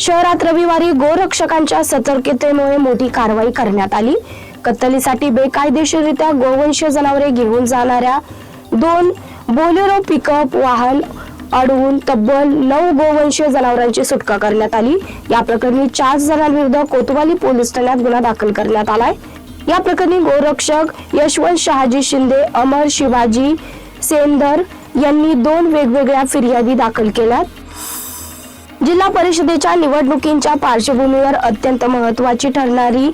शहरात रविवारी गोरक्षकांच्या सतर्कतेमुळे मोठी कारवाई करण्यात आली. कत्तलीसाठी बेकायदेशीररित्या गोवंश जनावरे घेऊन जाणाऱ्या दोन बोलेरो पिकअप वाहन अडवून तब्बल नऊ गोवंश जनावरांची सुटका करण्यात आली. या प्रकरणी चार जणांविरुद्ध कोतवाली पोलीस ठाण्यात गुन्हा दाखल करण्यात आलाय. या प्रकरणी गोरक्षक यशवंत शहाजी शिंदे अमर शिवाजी सेंदर यांनी दोन वेगवेगळ्या फिर्यादी दाखल केल्यात. जिल्हा परिषदेच्या निवडणुकींच्या पार्श्वभूमीवर अत्यंत महत्वाची ठरणारी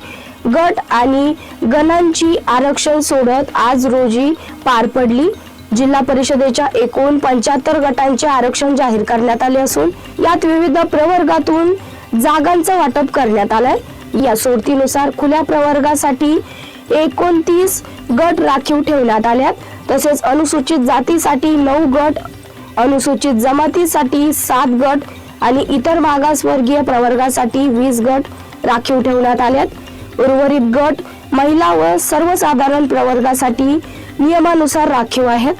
गट आणि गणांची आरक्षण सोडत आज रोजी पार पडली. जिल्हा परिषदेच्या एकूण पंच्याहत्तर गटांचे आरक्षण जाहीर करण्यात आले असून यात विविध प्रवर्गातून जागांचं वाटप करण्यात आलंय. या सोडतीनुसार खुल्या प्रवर्गासाठी एकोणतीस गट राखीव ठेवण्यात आल्यात. तसेच अनुसूचित जातीसाठी नऊ गट अनुसूचित जमातीसाठी सात गट आणि इतर मागासवर्गीय प्रवर्गासाठी वीस गट राखीव ठेवण्यात आल्यात उर्वरित गट महिला व सर्वसाधारण प्रवर्गासाठी नियमानुसार राखीव आहेत.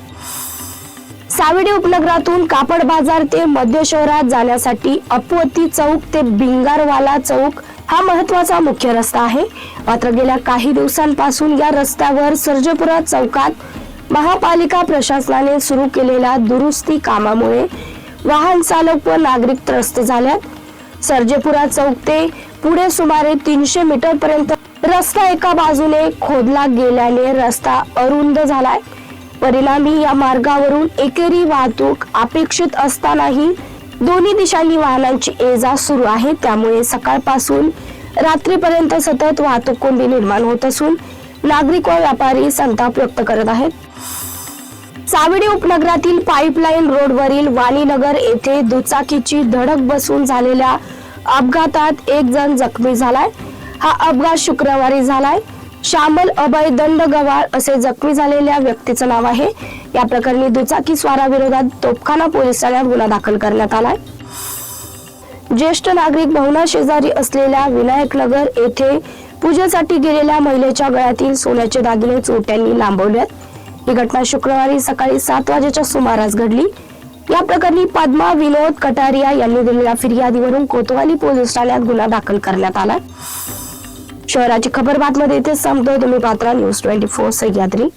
सावेडी उपनगरातून कापड बाजार ते मध्य शहरात जाण्यासाठी अपवती चौक ते भिंगारवाला चौक हा महत्त्वाचा मुख्य रस्ता आहे. मात्र गेल्या काही दिवसांपासून या रस्त्यावर सर्जपुरा चौकात महापालिका प्रशासनाने सुरू केलेल्या दुरुस्ती कामामुळे वाहन चालक व नागरिक त्रस्त झाल्यात. सर्जेपुरा चौक ते पुढे सुमारे तीनशे मीटर पर्यंत रस्ता एका बाजूने खोदला गेल्याने रस्ता अरुंद झालाय. परिणामी या मार्गावरून एकेरी वाहतूक अपेक्षित असतानाही दोन्ही दिशांनी वाहनांची ये जा सुरू आहे. त्यामुळे सकाळपासून रात्रीपर्यंत सतत वाहतूक कोंडी निर्माण होत असून नागरिक व व्यापारी संताप व्यक्त करत आहेत. सावडी उपनगरातील पाईपलाईन रोडवरील वाणीनगर येथे दुचाकीची धडक बसून झालेल्या अपघातात एक जण जखमी झालाय. हा अपघात शुक्रवारी झालाय. श्यामल अभय दंडगवाळ असे जखमी झालेल्या व्यक्तीचं नाव आहे. या प्रकरणी दुचाकी स्वाराविरोधात तोपखाना पोलीस ठाण्यात गुन्हा दाखल करण्यात आलाय. ज्येष्ठ नागरिक भवना शेजारी असलेल्या विनायक नगर येथे पूजेसाठी गेलेल्या महिलेच्या गळ्यातील सोन्याचे दागिने चोरट्यांनी लांबवल्यात ही घटना शुक्रवारी सकाळी सात वाजेच्या सुमारास घडली. या प्रकरणी पद्मा विनोद कटारिया यांनी दिलेल्या फिर्यादीवरून कोतवाली पोलीस ठाण्यात गुन्हा दाखल करण्यात आला. शहराची खबर बातमध्ये इथे संपतोय तुम्ही पात्रा न्यूज ट्वेंटी फोर सह्याद्री.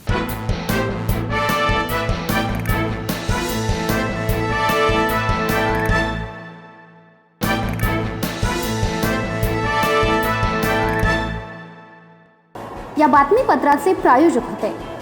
या बातमीपत्राचे प्रायोजक होते.